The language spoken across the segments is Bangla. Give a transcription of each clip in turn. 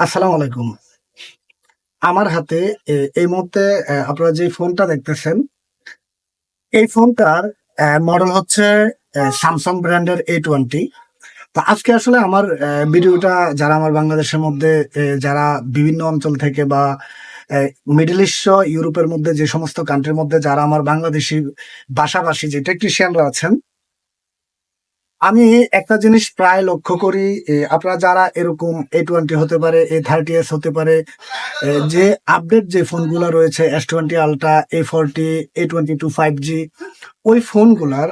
আসসালামু আলাইকুম। আমার হাতে এই মুহূর্তে আপনারা যে ফোনটা দেখতেছেন, এই ফোনটার মডেল হচ্ছে স্যামসাং ব্র্যান্ডের এ টোয়েন্টি তো আজকে আসলে আমার ভিডিওটা যারা আমার বাংলাদেশের মধ্যে যারা বিভিন্ন অঞ্চল থেকে বা মিডল ইস্ট ইউরোপের মধ্যে যে সমস্ত কান্ট্রির মধ্যে যারা আমার বাংলাদেশি ভাষাভাষী যে টেকনিশিয়ানরা আছেন আমি একটা জিনিস প্রায় লক্ষ্য করি আপনারা যারা এরকম এ টোয়েন্টি হতে পারে এ থার্টি এস হতে পারে যে আপডেট যে ফোনগুলো রয়েছে S twenty ultra A forty A twenty two five G ওই ফোনগুলার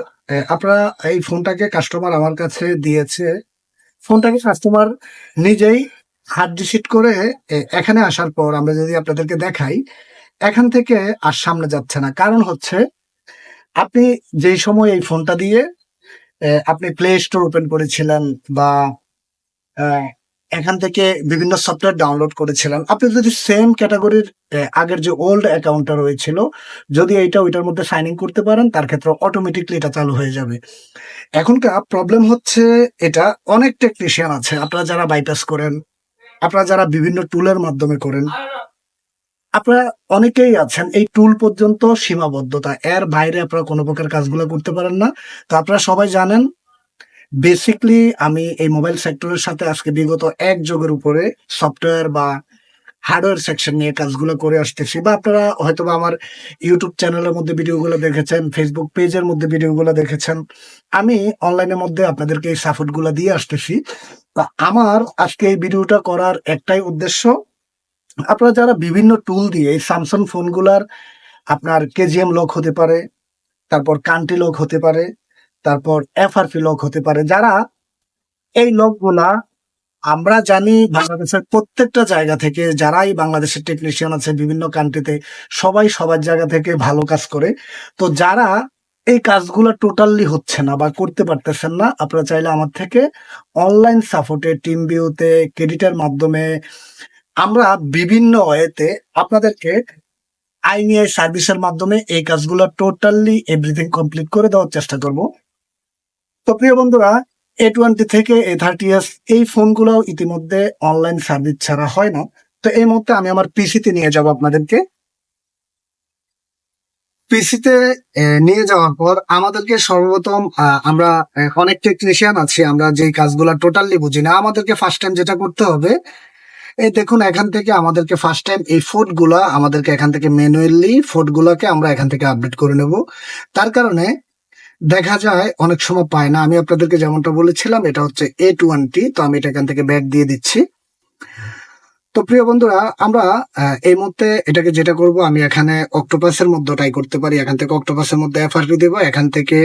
আপনারা এই ফোনটাকে কাস্টমার আমার কাছে দিয়েছে। ফোনটাকে কাস্টমার নিজেই হার্ড ডিসিট করে এখানে আসার পর আমরা যদি আপনাদেরকে দেখাই, এখান থেকে আর সামনে যাচ্ছে না। কারণ হচ্ছে, আপনি যেই সময় এই ফোনটা দিয়ে আপনি প্লে স্টোর ওপেন করেছিলেন বা এখান থেকে বিভিন্ন সফটওয়্যার ডাউনলোড করেছিলেন। আপনি যদি সেম ক্যাটাগরির আগের যে ওল্ড অ্যাকাউন্টটা রয়েছিল, যদি এইটা ওইটার মধ্যে সাইন ইন করতে পারেন, তার ক্ষেত্রে অটোমেটিকলি এটা চালু হয়ে যাবে। এখনকার প্রবলেম হচ্ছে এটা, অনেক টেকনিশিয়ান আছে। আপনারা যারা বাইপাস করেন, আপনারা যারা বিভিন্ন টুলের মাধ্যমে করেন আপনারা অনেকেই আছেন এই টুল পর্যন্ত সীমাবদ্ধতা। এর বাইরে আপনারা কোনো প্রকার কাজগুলো করতে পারেন না। তো আপনারা সবাই জানেন বেসিকলি আমি এই মোবাইল সেক্টরের সাথে আজকে বিগত এক যুগের উপরে সফটওয়্যার বা হার্ডওয়্যার সেকশন নিয়ে কাজগুলো করে আসতেছি। বা আপনারা হয়তো আমার ইউটিউব চ্যানেলের মধ্যে ভিডিওগুলো দেখেছেন ফেসবুক পেজের মধ্যে ভিডিওগুলো দেখেছেন। আমি অনলাইনের মধ্যে আপনাদেরকে এই সাপোর্টগুলো দিয়ে আসতেছি। তা আমার আজকে এই ভিডিওটা করার একটাই উদ্দেশ্য আপনারা যারা বিভিন্ন টুল দিয়ে এই স্যামসাং ফোনগুলার আপনার কেজিএম লক হতে পারে, তারপর কান্ট্রি লক হতে পারে, তারপর এফআরপি লক হতে পারে, যারা এই লকগুলা আমরা জানি বাংলাদেশের প্রত্যেকটা জায়গা থেকে, যারাই বাংলাদেশের টেকনিশিয়ান আছে বিভিন্ন কান্ট্রিতে সবাই সবার জায়গা থেকে ভালো কাজ করে। তো যারা এই কাজগুলো টোটালি হচ্ছে না বা করতে পারতেছেন না, আপনারা চাইলে আমার থেকে অনলাইন সাপোর্টে টিম ভিউতে ক্রেডিটের মাধ্যমে আমরা বিভিন্ন ওয়েতে আপনাদেরকে আইনিআই সার্ভিসের মাধ্যমে এই কাজগুলো টোটালি এভরিথিং কমপ্লিট করে দেওয়ার চেষ্টা করব। তো প্রিয় বন্ধুরা এ টোয়েন্টি থেকে এ থার্টি এস এই ফোনগুলো ইতিমধ্যে অনলাইন সার্ভিস ছাড়া হয় না। তো এই মুহূর্তে আমি আমার পিসিতে নিয়ে যাব আপনাদেরকে। পিসিতে নিয়ে যাওয়ার পর আমাদেরকে সর্বপ্রথম আমরা অনেক টেকনিশিয়ান আছি। আমরা যে কাজগুলো টোটালি বুঝি না। আমাদেরকে ফার্স্ট টাইম যেটা করতে হবে এই দেখুন, এখান থেকে আমাদেরকে ফার্স্ট টাইম এই ফোর্টগুলা আমাদেরকে এখান থেকে ম্যানুয়ালি ফোর্ট গুলাকে আমরা এখান থেকে আপডেট করে নেব। তার কারণে দেখা যায় অনেক সময় পায় না। আমি আপনাদেরকে যেমনটা বলেছিলাম, এটা হচ্ছে এ টোয়েন্টি তো আমি এটা এখান থেকে ব্যাক দিয়ে দিচ্ছি। তো প্রিয় বন্ধুরা, আমরা এই মুহূর্তে এটাকে যেটা করব, আমি এখানে অক্টোপাসের মধ্যে ট্রাই করতে পারি। এখান থেকে অক্টোপাসের মধ্যে এফআরপি দেবো। এখান থেকে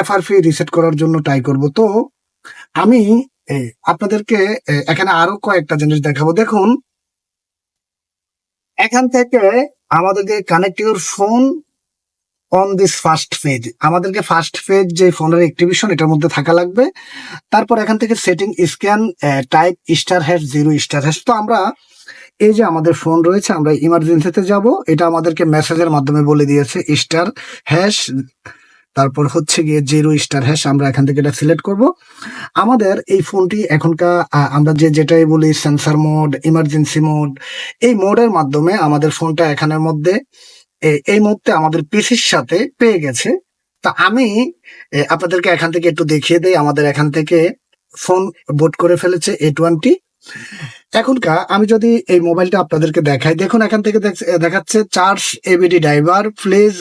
এফআরপি রিসেট করার জন্য ট্রাই করব। তো আমি আপনাদেরকে এখানে আরও কয়েকটা জিনিস দেখাবো। দেখুন, এখান থেকে আমাদেরকে connect your phone on this first page আমাদেরকে ফার্স্ট পেজ যে ফোনের অ্যাক্টিভেশন এটার মধ্যে থাকা লাগবে। তারপর এখান থেকে setting scan type star hash zero star hash তো আমরা এই যে আমাদের ফোন রয়েছে, আমরা ইমার্জেন্সিতে যাব। এটা আমাদেরকে মেসেজের মাধ্যমে বলে দিয়েছে স্টার হ্যাশ তারপর হচ্ছে গিয়ে জিরো স্টার হ্যাশ আমরা এখান থেকে এটা সিলেক্ট করব। আমাদের এই ফোনটি এখনকার আমরা যে যেটাই বলি সেন্সার মোড ইমার্জেন্সি মোড এই মোডের মাধ্যমে আমাদের ফোনটা এখানের মধ্যে এই মুহূর্তে আমাদের পিসির সাথে পেয়ে গেছে। তা আমি আপনাদেরকে এখান থেকে একটু দেখিয়ে দেই, আমাদের এখান থেকে ফোন বোট করে ফেলেছে এ টোয়েন্টি এখনকার, আমি যদি এই মোবাইলটা আপনাদেরকে দেখাই, দেখুন এখান থেকে দেখ- দেখাচ্ছে charge ABD driver please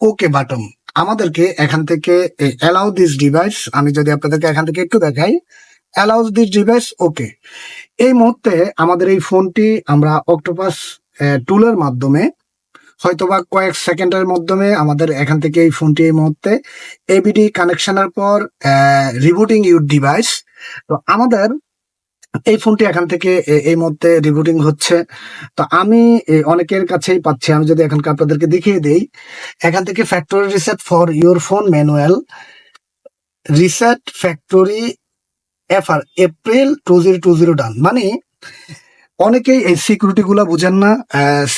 okay button আমাদেরকে এখান থেকে অ্যালাউ দিস ডিভাইস আমি যদি আপনাদেরকে এখান থেকে একটু দেখাই অ্যালাউ দিস ডিভাইস ওকে এই মুহূর্তে আমাদের এই ফোনটি আমরা অক্টোপাস টুলের মাধ্যমে, হয়তোবা কয়েক সেকেন্ডের মাধ্যমে আমাদের এখান থেকে এই ফোনটি এই মুহূর্তে এবিডি কানেকশনের পর রিবুটিং ইউর ডিভাইস তো আমাদের এই ফোনটি এখান থেকে এই মধ্যে রিবুটিং হচ্ছে। তো আমি অনেকের কাছেই পাচ্ছি। আমি যদি এখানকার আপনাদেরকে দেখিয়ে দেই, এখান থেকে factory reset for your phone manual reset factory FR April two zero two zero done মানে অনেকেই এই সিকিউরিটি গুলা বুঝেন না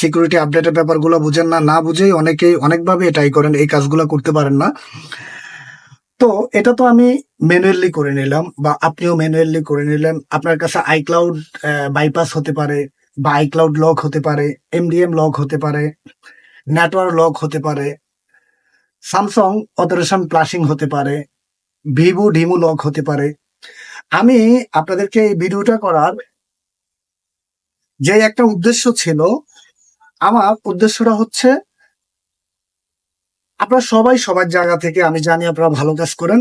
সিকিউরিটি আপডেটের ব্যাপারগুলো বুঝেন না না বুঝেই অনেকেই অনেকভাবে এটাই করেন, এই কাজগুলো করতে পারেন না। তো এটা তো আমি ম্যানুয়ালি করে নিলাম বা আপনিও ম্যানুয়ালি করে নিলেন। আপনার কাছে আইক্লাউড বাইপাস হতে পারে বা আইক্লাউড লক হতে পারে এমডিএম লক হতে পারে নেটওয়ার্ক লক হতে পারে স্যামসাং অপারেশন প্লাসিং হতে পারে ভিভো ডিমো লক হতে পারে। আমি আপনাদেরকে এই ভিডিওটা করার যে একটা উদ্দেশ্য ছিল, আমার উদ্দেশ্যটা হচ্ছে আপনারা সবাই সবার জায়গা থেকে আমি জানি আপনারা ভালো কাজ করেন।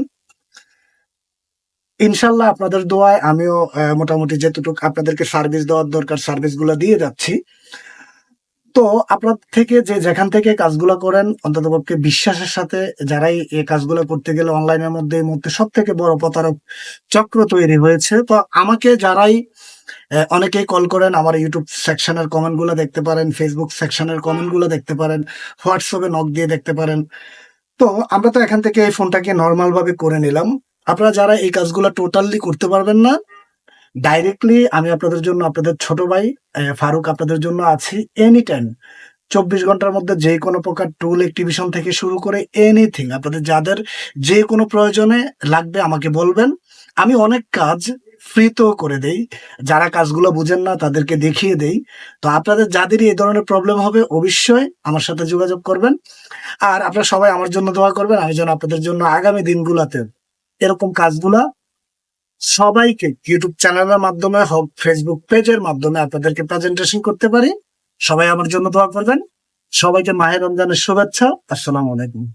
ইনশাল্লাহ আপনাদের দোয়ায় আমিও মোটামুটি যেতটুকু আপনাদেরকে সার্ভিস দেওয়ার দরকার সার্ভিসগুলো দিয়ে যাচ্ছি। তো আপনার থেকে যে যেখান থেকে কাজগুলো করেন, অন্ততপক্ষে বিশ্বাসের সাথে যারাই এই কাজগুলো করতে গেলে অনলাইনের মধ্যে এই মুহূর্তে সব থেকে বড় প্রতারক চক্র তৈরি হয়েছে। তো আমাকে যারাই অনেকেই কল করেন আমার ইউটিউব সেকশনের কমেন্টগুলো দেখতে পারেন ফেসবুক সেকশনের কমেন্টগুলো দেখতে পারেন, হোয়াটসঅ্যাপে নক দিয়ে দেখতে পারেন। তো আমরা তো এখান থেকে এই ফোনটাকে নর্মালভাবে করে নিলাম। আপনারা যারা এই কাজগুলো টোটালি করতে পারবেন না ডাইরেক্টলি আমি আপনাদের জন্য, আপনাদের ছোট ভাই ফারুক আপনাদের জন্য আছি এনি টাইম চব্বিশ ঘণ্টার মধ্যে যে কোনো প্রকার টুল অ্যাক্টিভিশন থেকে শুরু করে এনিথিং আপনাদের যাদের যে কোনো প্রয়োজনে লাগবে আমাকে বলবেন। আমি অনেক কাজ ফ্রিতেও করে দেই, যারা কাজগুলো বুঝেন না তাদেরকে দেখিয়ে দেই। তো আপনাদের যাদেরই এই ধরনের প্রবলেম হবে, অবশ্যই আমার সাথে যোগাযোগ করবেন। আর আপনারা সবাই আমার জন্য দোয়া করবেন, আমি যেন আপনাদের জন্য আগামী দিনগুলোতে এরকম কাজগুলা সবাইকে ইউটিউব চ্যানেলের মাধ্যমে হোক ফেসবুক পেজের মাধ্যমে আপনাদেরকে প্রেজেন্টেশন করতে পারি। সবাই আমার জন্য দোয়া করবেন। সবাইকে মাহের রমজানের শুভেচ্ছা। আসসালামু আলাইকুম।